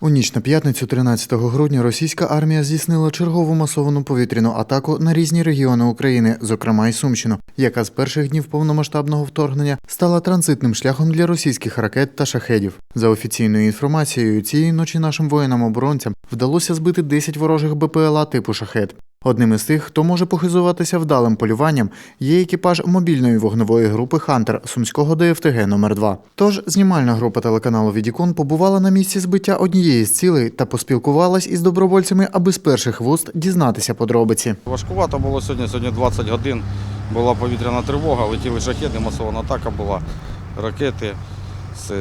У ніч на п'ятницю, 13 грудня, російська армія здійснила чергову масовану повітряну атаку на різні регіони України, зокрема й Сумщину, яка з перших днів повномасштабного вторгнення стала транзитним шляхом для російських ракет та шахедів. За офіційною інформацією, цієї ночі нашим воїнам-оборонцям вдалося збити 10 ворожих БПЛА типу шахет. Одним із тих, хто може похизуватися вдалим полюванням, є екіпаж мобільної вогневої групи Хантер Сумського ДФТГ номер 2 Тож знімальна група телеканалу Відікон побувала на місці збиття однієї з цілей та поспілкувалась із добровольцями, аби з перших вуст дізнатися подробиці. Важкувато було сьогодні, сьогодні 20 годин. Була повітряна тривога, летіли шахеди, масована атака була, ракети.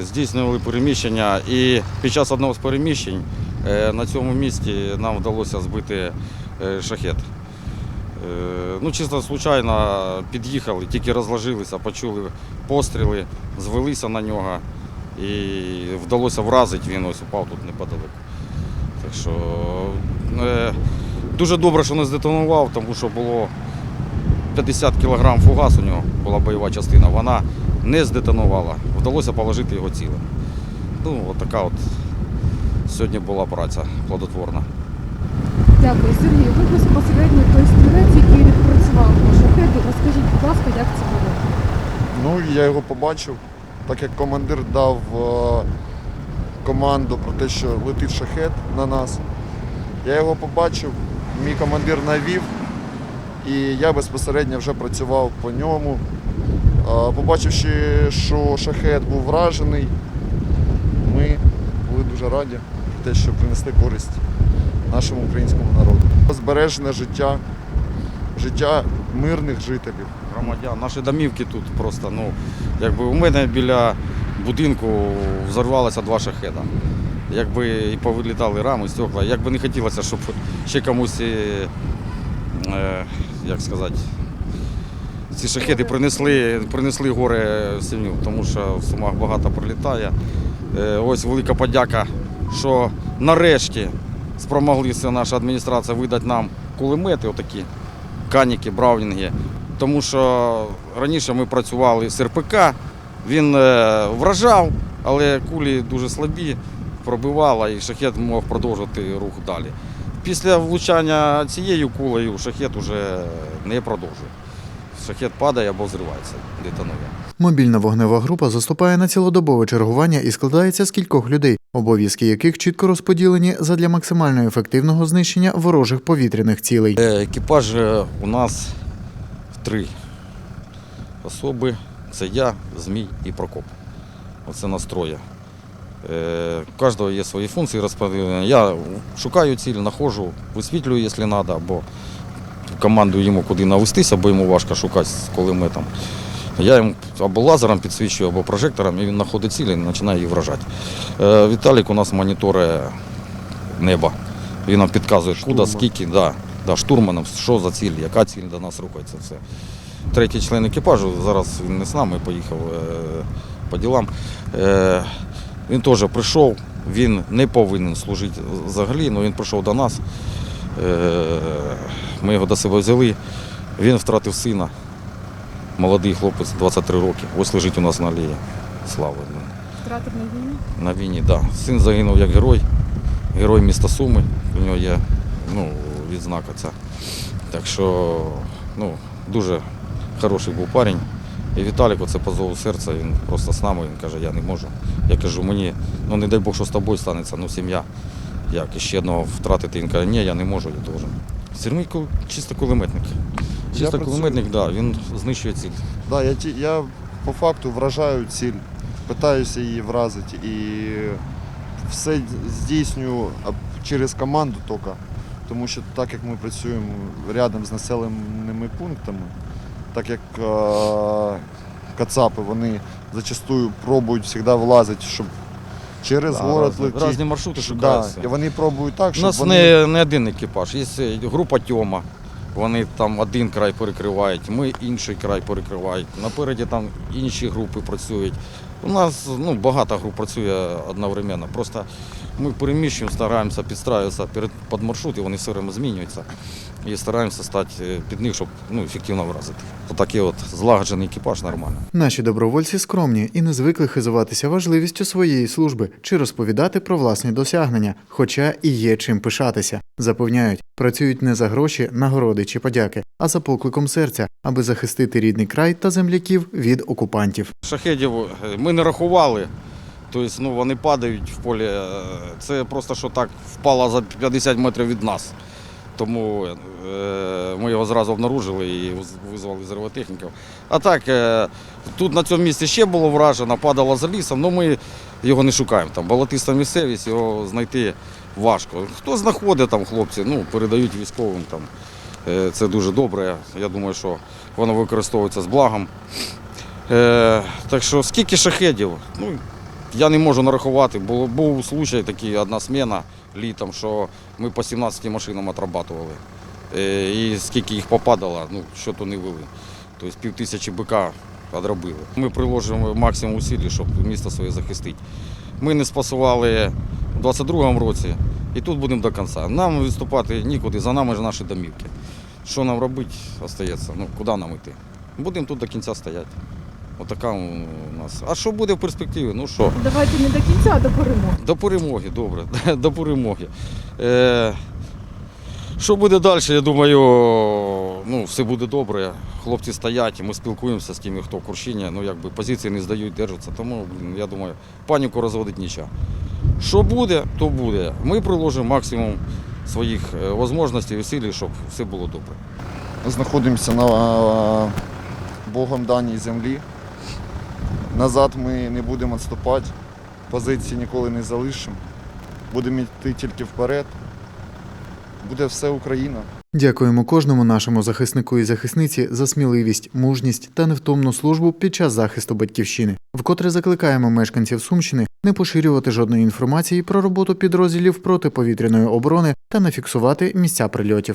Здійснювали переміщення. І під час одного з переміщень е, на цьому місці нам вдалося збити шахет. Е, Ну, чисто случайно під'їхали, тільки розложилися, почули постріли, звелися на нього і вдалося вразити, він ось упав тут неподалеку. Так що е, дуже добре, що не здетонував, тому що було 50 кг фугас у нього була бойова частина. Вона не здетонувала. Вдалося положити його цілим. Ну, от така от сьогодні була праця плодотворна. Дякую, Сергій. Ви безпосередньо той стрілець, який відпрацював по шахеду. Розкажіть, будь ласка, як це було? Ну, я його побачив, так як командир дав е, команду про те, що летить шахет на нас. Я його побачив, мій командир навів, і я безпосередньо вже працював по ньому. Е, Побачивши, що шахет був вражений, ми були дуже раді те, що принесли користь нашому українському народу. Збережене життя, життя мирних жителів. Громадян, наші домівки тут просто, ну, якби у мене біля будинку взорвалося два шахеда. Якби і повилітали рами, стекла. Якби не хотілося, щоб ще комусь, е, е, як сказати, ці шахеди принесли, принесли горе сім'ю, тому що в Сумах багато прилітає. Е, Ось велика подяка, що нарешті спромоглися наша адміністрація видати нам кулемети, отакі, каніки, браунінги. Тому що раніше ми працювали з РПК, він е, вражав, але кулі дуже слабі, пробивала і шахет мог продовжити рух далі. Після влучання цією кулею шахет вже не продовжує. Шахет падає або зривається, детонує. Мобільна вогнева група заступає на цілодобове чергування і складається з кількох людей, обов'язки яких чітко розподілені задля максимально ефективного знищення ворожих повітряних цілей. Е, Екіпаж е, у нас три особи. Це я, Змій і Прокоп. Оце настроє. Е, У кожного є свої функції розподілення. Я шукаю ціль, знаходжу, висвітлюю, якщо треба, або командую йому, куди навестися, бо йому важко шукати, коли ми там. Я йому або лазером підсвічую, або прожектором, і він знаходить ціль і починає її вражати. Е, Віталік у нас моніторить небо. Він нам підказує, куди, скільки, да, да, штурманом, що за ціль, яка ціль до нас рухається. Все. Третій член екіпажу, зараз він не з нами, поїхав е, по ділам. Е, він теж прийшов, він не повинен служити взагалі, але він прийшов до нас. Е, ми його до себе взяли. Він втратив сина. Молодий хлопець, 23 роки. Ось лежить у нас на алеї. Слава. Втратив на війні? На війні, так. Да. Син загинув як герой, герой міста Суми. У нього є ну, відзнака ця. Так що ну, дуже хороший був парень. І Віталік, оце по зову серця, він просто з нами, він каже, я не можу. Я кажу, мені, ну не дай Бог, що з тобою станеться, ну сім'я. Як і ще одного втратити, він каже, ні, я не можу, я должен. Сергій чисто кулеметник. Чисто працюю. кулеметник, да, він знищує ціль. Да, я, я по факту вражаю ціль, питаюся її вразити і все здійснюю через команду тільки. Тому що так як ми працюємо рядом з населеними пунктами, так як е, кацапи вони зачастую пробують завжди влазити, щоб через Да, город разні- летіти. Разні маршрути Да, шукаються. і вони пробують так, У нас вони... не, не один екіпаж, є е, група Тьома. Вони там один край перекривають, ми інший край перекривають. Напереді там інші групи працюють. У нас ну, багато груп працює одновременно. Просто Ми переміщуємо, стараємося підстраюватися перед під маршрут, і вони все время змінюються. І стараємося стати е, під них, щоб ну, ефективно вразити. Отакий от злагоджений екіпаж нормально. Наші добровольці скромні і не звикли хизуватися важливістю своєї служби чи розповідати про власні досягнення, хоча і є чим пишатися. Запевняють, працюють не за гроші, нагороди чи подяки, а за покликом серця, аби захистити рідний край та земляків від окупантів. Шахедів е, ми не рахували. Тобто ну, вони падають в полі. е, Це просто що так впало за 50 метрів від нас. Тому е, ми його зразу обнаружили і визвали зервотехніків. А так, тут на цьому місці ще було вражено, падало за лісом, але ми його не шукаємо. Там болотиста місцевість, його знайти важко. Хто знаходить там хлопці, ну, передають військовим. Там. Е, Це дуже добре. Я думаю, що воно використовується з благом. Е, так що скільки шахедів? Ну, я не можу нарахувати. Було, був случай такий, одна смена літом, що ми по 17 машинам отрабатували. Е, і скільки їх попадало, ну, що то не вели. Тобто пів тисячі БК одробили. Ми приложимо максимум усиль, щоб місто своє захистити. Ми не спасували у 22-му році і тут будемо до кінця. Нам відступати нікуди, за нами ж наші домівки. Що нам робити, остається? Ну, куди нам йти? Будемо тут до кінця стояти. Отака у нас. А що буде в перспективі? Ну що? Давайте не до кінця, а до перемоги. До перемоги, добре, до перемоги. Е, що буде далі, я думаю, ну, все буде добре. Хлопці стоять, ми спілкуємося з тими, хто в Курщині, ну, якби позиції не здають, держаться. Тому, я думаю, паніку розводить нічого. Що буде, то буде. Ми приложимо максимум своїх е, можливостей усилій, щоб все було добре. знаходимося на е, Богом даній землі. Назад ми не будемо відступати, позиції ніколи не залишимо. Будемо йти тільки вперед. Буде все Україна. Дякуємо кожному нашому захиснику і захисниці за сміливість, мужність та невтомну службу під час захисту батьківщини. Вкотре закликаємо мешканців Сумщини не поширювати жодної інформації про роботу підрозділів протиповітряної оборони та не фіксувати місця прильотів.